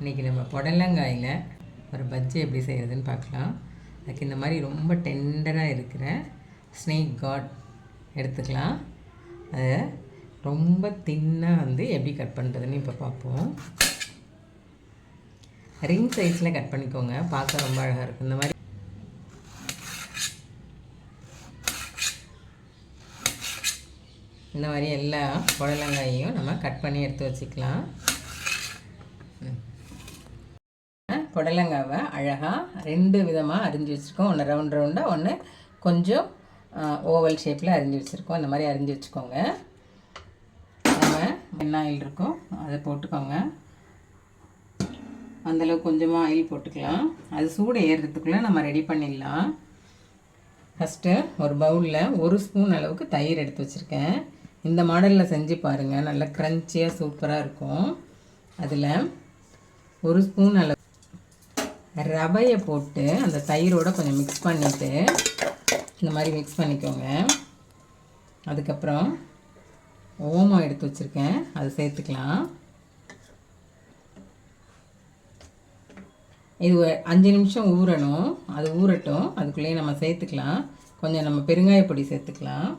இன்றைக்கி நம்ம புடலங்காயில் ஒரு பஜ்ஜி எப்படி செய்கிறதுன்னு பார்க்கலாம். அதுக்கு இந்த மாதிரி ரொம்ப டெண்டராக இருக்கிற ஸ்னேக் காட் எடுத்துக்கலாம். அதை ரொம்ப தின்னாக வந்து எப்படி கட் பண்ணுறதுன்னு இப்போ பார்ப்போம். ரிங் சைஸில் கட் பண்ணிக்கோங்க. பார்க்க ரொம்ப அழகாக இருக்கும். இந்த மாதிரி இந்த மாதிரி எல்லா புடலங்காயையும் நம்ம கட் பண்ணி எடுத்து வச்சுக்கலாம். புடலங்காவை அழகாக ரெண்டு விதமாக அரிஞ்சு வச்சுருக்கோம். ஒன்று ரவுண்ட் ரவுண்டாக ஒன்று கொஞ்சம் ஓவல் ஷேப்பில் அரிஞ்சு வச்சுருக்கோம். இந்த மாதிரி அரிஞ்சு வச்சுக்கோங்க. நம்ம என்ன ஆயில் இருக்கோ அதை போட்டுக்கோங்க. அந்தளவுக்கு கொஞ்சமாக ஆயில் போட்டுக்கலாம். அது சூடு ஏறுறதுக்குள்ளே நம்ம ரெடி பண்ணிடலாம். ஃபஸ்ட்டு ஒரு பவுலில் ஒரு ஸ்பூன் அளவுக்கு தயிர் எடுத்து வச்சுருக்கேன். இந்த மாடலில் செஞ்சு பாருங்கள் நல்லா க்ரன்ச்சியாக சூப்பராக இருக்கும். அதில் ஒரு ஸ்பூன் அளவு ரவையை போட்டு அந்த தயிரோட கொஞ்சம் மிக்ஸ் பண்ணிவிட்டு இந்த மாதிரி மிக்ஸ் பண்ணிக்கோங்க. அதுக்கப்புறம் ஓமம் எடுத்து வச்சுருக்கேன். அது சேர்த்துக்கலாம். இது ஒரு அஞ்சு நிமிஷம் ஊறணும். அது ஊறட்டும். அதுக்குள்ளேயே நம்ம சேர்த்துக்கலாம். கொஞ்சம் நம்ம பெருங்காய பொடி சேர்த்துக்கலாம்.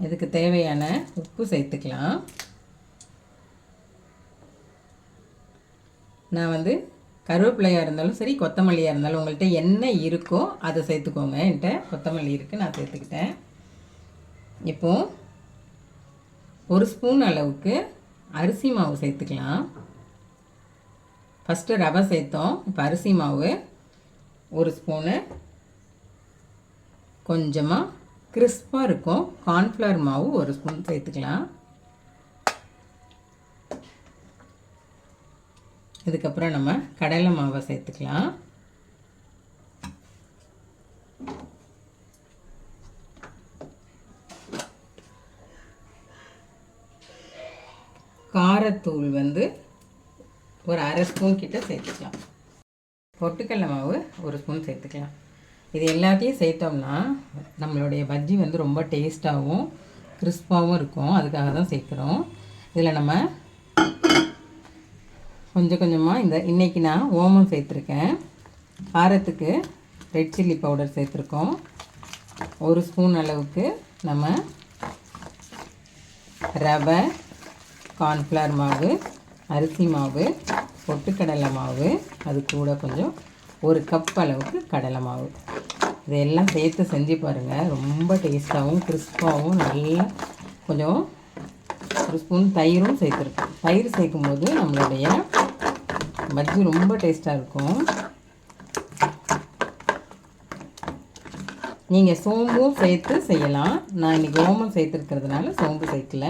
இதுக்கு தேவையான உப்பு சேர்த்துக்கலாம். நான் வந்து கருவேப்பிலையாக இருந்தாலும் சரி கொத்தமல்லியாக இருந்தாலும் உங்கள்கிட்ட என்ன இருக்கோ அதை சேர்த்துக்கோங்க. என்கிட்ட கொத்தமல்லி இருக்குது நான் சேர்த்துக்கிட்டேன். இப்போது ஒரு ஸ்பூன் அளவுக்கு அரிசி மாவு சேர்த்துக்கலாம். ஃபஸ்ட்டு ரவை சேர்த்தோம். இப்போ அரிசி மாவு ஒரு ஸ்பூனு. கொஞ்சமாக கிறிஸ்பாக இருக்கும். கார்ன்ஃப்ளவர் மாவு ஒரு ஸ்பூன் சேர்த்துக்கலாம். இதுக்கப்புறம் நம்ம கடலை மாவை சேர்த்துக்கலாம். காரத்தூள் வந்து ஒரு அரை ஸ்பூன் கிட்ட சேர்த்துக்கலாம். பொட்டுக்கடலை மாவு ஒரு ஸ்பூன் சேர்த்துக்கலாம். இது எல்லாத்தையும் சேர்த்தோம்னா நம்மளுடைய பஜ்ஜி வந்து ரொம்ப டேஸ்ட்டாகவும் கிறிஸ்பாகவும் இருக்கும். அதுக்காக தான் சேர்க்குறோம். இதில் நம்ம கொஞ்சம் கொஞ்சமாக இந்த இன்றைக்கி நான் ஓமம் சேர்த்துருக்கேன். காரத்துக்கு ரெட் சில்லி பவுடர் சேர்த்துருக்கோம். ஒரு ஸ்பூன் அளவுக்கு நம்ம ரவை கார்ன்ஃப்ளவர் மாவு அரிசி மாவு பொட்டுக்கடலை மாவு அது கூட கொஞ்சம் ஒரு கப் அளவுக்கு கடலை மாவு. இதையெல்லாம் சேர்த்து செஞ்சு பாருங்கள் ரொம்ப டேஸ்ட்டாகவும் கிறிஸ்பாகவும் நல்லா கொஞ்சம் ஒரு ஸ்பூன் தயிரும் சேர்த்துருக்கோம். தயிர் சேர்க்கும்போது நம்மளுடைய பஜ்ஜி ரொம்ப டேஸ்ட்டாக இருக்கும். நீங்கள் சோம்பும் சேர்த்து செய்யலாம். நான் இன்றைக்கி ஓமம் சேர்த்துருக்கிறதுனால சோம்பு சேர்க்கல.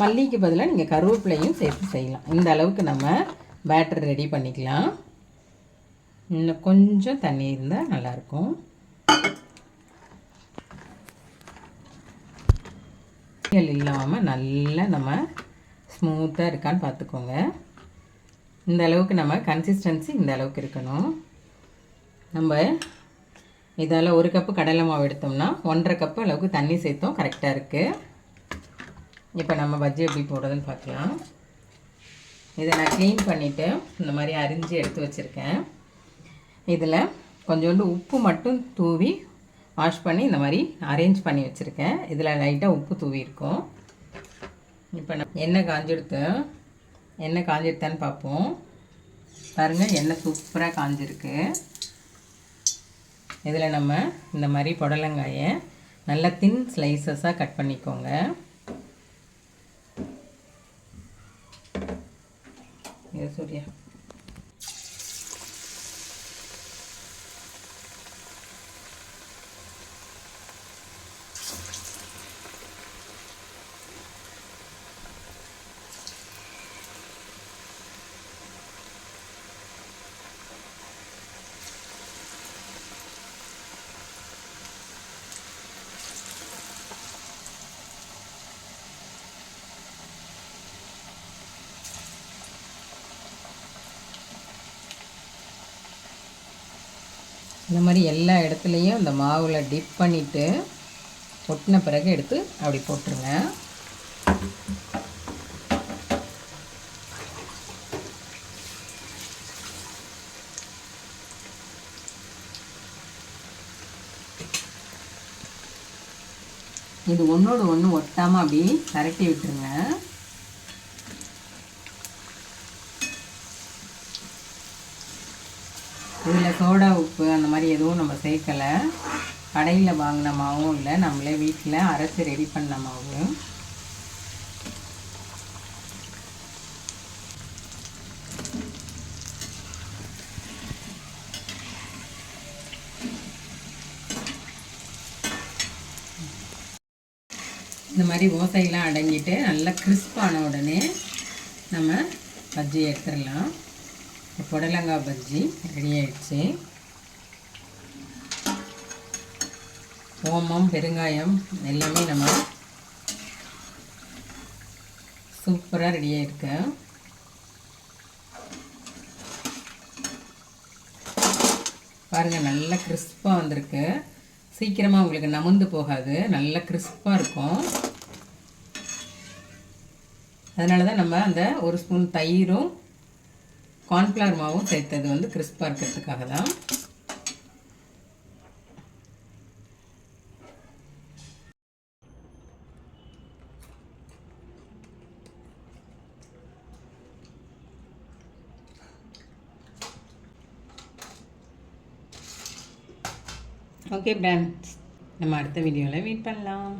மல்லிக்கு பதிலாக நீங்கள் கருவேப்பிலையும் சேர்த்து செய்யலாம். இந்த அளவுக்கு நம்ம பேட்டர் ரெடி பண்ணிக்கலாம். இன்னும் கொஞ்சம் தண்ணி இருந்தால் நல்லாயிருக்கும் இல்லாமல் நல்லா நம்ம ஸ்மூத்தாக இருக்கான்னு பார்த்துக்கோங்க இந்த அளவுக்கு நம்ம கன்சிஸ்டன்சி இந்த அளவுக்கு இருக்கணும். நம்ம இதால் ஒரு கப்பு கடலை மாவு எடுத்தோம்னா ஒன்றரை கப்பு அளவுக்கு தண்ணி சேர்த்தோம். கரெக்டாக இருக்குது இப்போ நம்ம பஜ்ஜி எப்படி போடுறதுன்னு பார்க்கலாம். இதை நான் க்ளீன் பண்ணிவிட்டு இந்த மாதிரி அரிஞ்சு எடுத்து வச்சுருக்கேன். இதில் கொஞ்சோண்டு உப்பு மட்டும் தூவி வாஷ் பண்ணி இந்த மாதிரி அரேஞ்ச் பண்ணி வச்சுருக்கேன். இதில் லைட்டாக உப்பு தூவி இருக்கும். இப்போ நான் எண்ணெய் காஞ்செடுத்து எண்ணெய் காஞ்சிருத்தான்னு பார்ப்போம். பாருங்கள் எண்ணெய் சூப்பராக காஞ்சிருக்கு. இதில் நம்ம இந்த மாதிரி புடலங்காயை நல்லா தின் ஸ்லைசஸாக கட் பண்ணிக்கோங்க. இது இந்த மாதிரி எல்லா இடத்துலையும் இந்த மாவில் டிப் பண்ணிவிட்டு ஒட்டின பிறகு எடுத்து அப்படி போட்டுருங்க. இது ஒன்றோடு ஒன்று ஒட்டாமல் அப்படி கரட்டி விட்டுருங்க. இதில் சோடா உப்பு அந்த மாதிரி எதுவும் நம்ம சேர்க்கலை. கடையில் வாங்கின மாவும் இல்லை நம்மளே வீட்டில் அரைச்சி ரெடி பண்ண மாவு. இந்த மாதிரி ஓசையெல்லாம் அடங்கிட்டு நல்லா கிறிஸ்பான உடனே நம்ம பஜ்ஜி எடுத்துடலாம். புடலங்காய் பஜ்ஜி ரெடி ஆயிடுச்சு. ஓமம் பெருங்காயம் எல்லாமே நம்ம சூப்பராக ரெடி ஆயிருக்கு. பாருங்கள் நல்லா கிறிஸ்பாக வந்திருக்கு. சீக்கிரமாக உங்களுக்கு நமுந்து போகாது. நல்லா கிறிஸ்பாக இருக்கும். அதனால தான் நம்ம அந்த ஒரு ஸ்பூன் தயிரும் கார்ன்ஃப்ளவர் மாவும் சேர்த்தது வந்து கிறிஸ்பாக இருக்கிறதுக்காக தான். ஓகே பிரான்ஸ் நம்ம அடுத்த வீடியோவில் மீட் பண்ணலாம்.